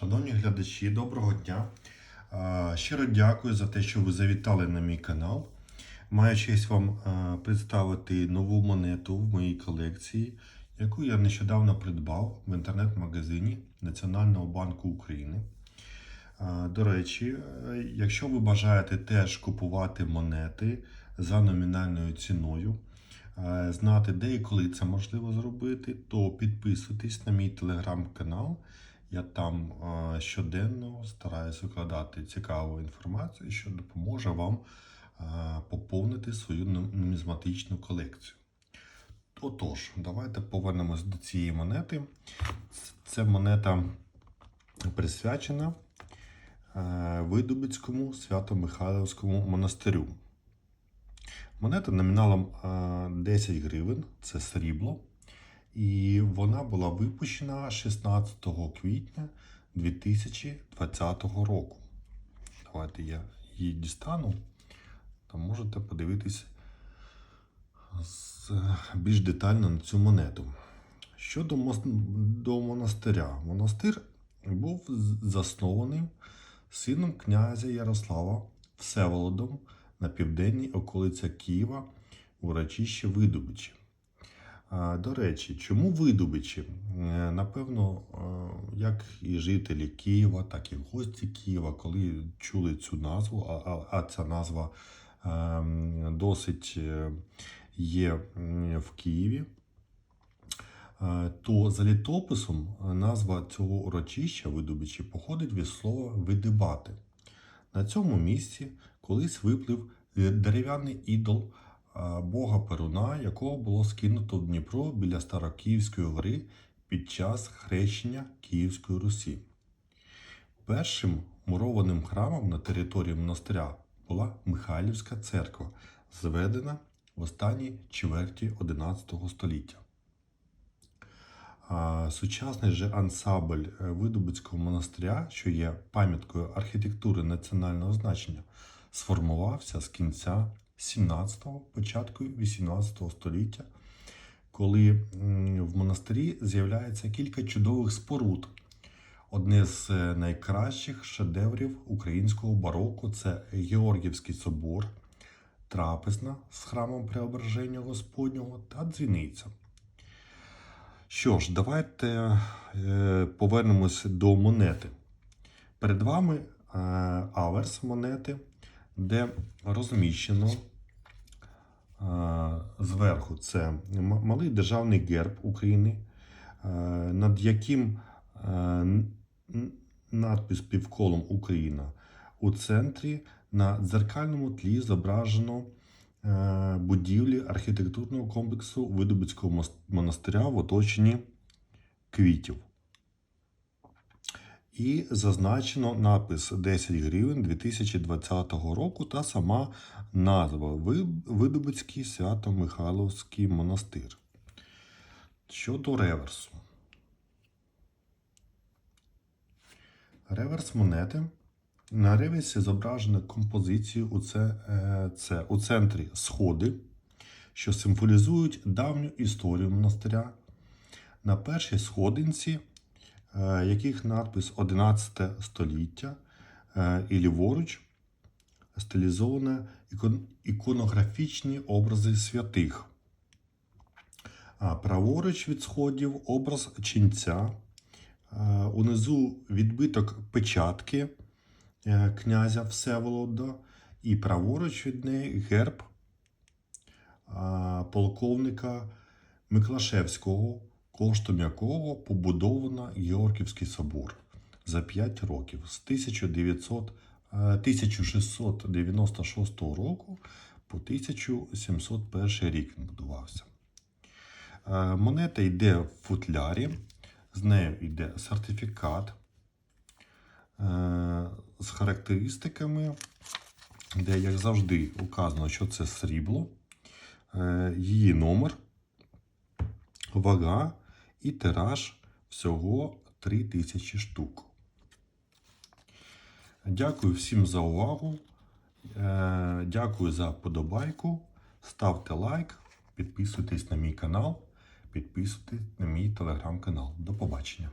Шановні глядачі, доброго дня. Щиро дякую за те, що ви завітали на мій канал. Маю честь вам представити нову монету в моїй колекції, яку я нещодавно придбав в інтернет-магазині Національного банку України. До речі, е, якщо ви бажаєте теж купувати монети за номінальною ціною, знати, де і коли це можливо зробити, то підписуйтесь на мій телеграм-канал. Я там е, щоденно стараюся викладати цікаву інформацію, що допоможе вам е, поповнити свою нумізматичну колекцію. Отож, давайте повернемось до цієї монети. Це монета присвячена е, Видубицькому Свято-Михайлівському монастирю. Монета номіналом е, 10 гривень, це срібло. І вона була випущена 16 квітня 2020 року. Давайте я її дістану, то можете подивитись більш детально на цю монету. Щодо до монастиря. Монастир був заснований сином князя Ярослава Всеволодом на південній околиці Києва у урочище Видубичі. До речі, чому видобичі? Е, Напевно, е, як і жителі Києва, так і гості Києва, коли чули цю назву, а, ця назва ем, досить е, є в Києві, то за літописом назва цього урочища видобичі походить від слова видибати. На цьому місці колись виплив дерев'яний ідол бога Перуна, якого було скинуто в Дніпро біля Старокиївської гори під час хрещення Київської Русі. Першим мурованим храмом на території монастиря була Михайлівська церква, зведена в останній чверті XI століття. Сучасний же ансамбль е, Видубицького монастиря, що є пам'яткою архітектури національного значення, сформувався з кінця 17-го, початку 18 століття, коли в монастирі з'являється кілька чудових споруд. Одне з е, найкращих шедеврів українського бароко це Георгівський собор, трапезна з храмом Преображення Господнього та дзвіниця. Що ж, давайте е, повернемось до монети. Перед вами е, аверс монети, де розміщено зверху це малий державний герб України, над яким надпис півколом Україна. У центрі на дзеркальному тлі зображено будівлі архітектурного комплексу Видубицького мос- монастиря в оточенні квітів. І зазначено напис 10 гривень 2020 року та сама назва Ви- Видубицький Свято-Михайловський монастир. Щодо реверсу. Реверс монети. На реверсі зображено композицію у, це, е, це, у центрі сходи, що символізують давню історію монастиря. На першій сходинці, яких надпис 11 століття, е, і ліворуч стилізовано іконографічні образи святих. Праворуч від сходів образ ченця. Е, Унизу відбиток печатки е, князя Всеволода і праворуч від неї герб полковника Миклашевського, коштом якого побудовано Георгівський собор за 5 років з 1900, е, 1696 року по 1701 рік він будувався. Е, Монета йде в футлярі, з нею йде сертифікат е, з характеристиками, де, як завжди, указано, що це срібло, е, її номер, вага і тираж всього 3000 штук. Дякую всім за увагу. Е, Дякую за подобайку. Ставте лайк, підписуйтесь на мій канал, підписуйтесь на мій телеграм-канал. До побачення.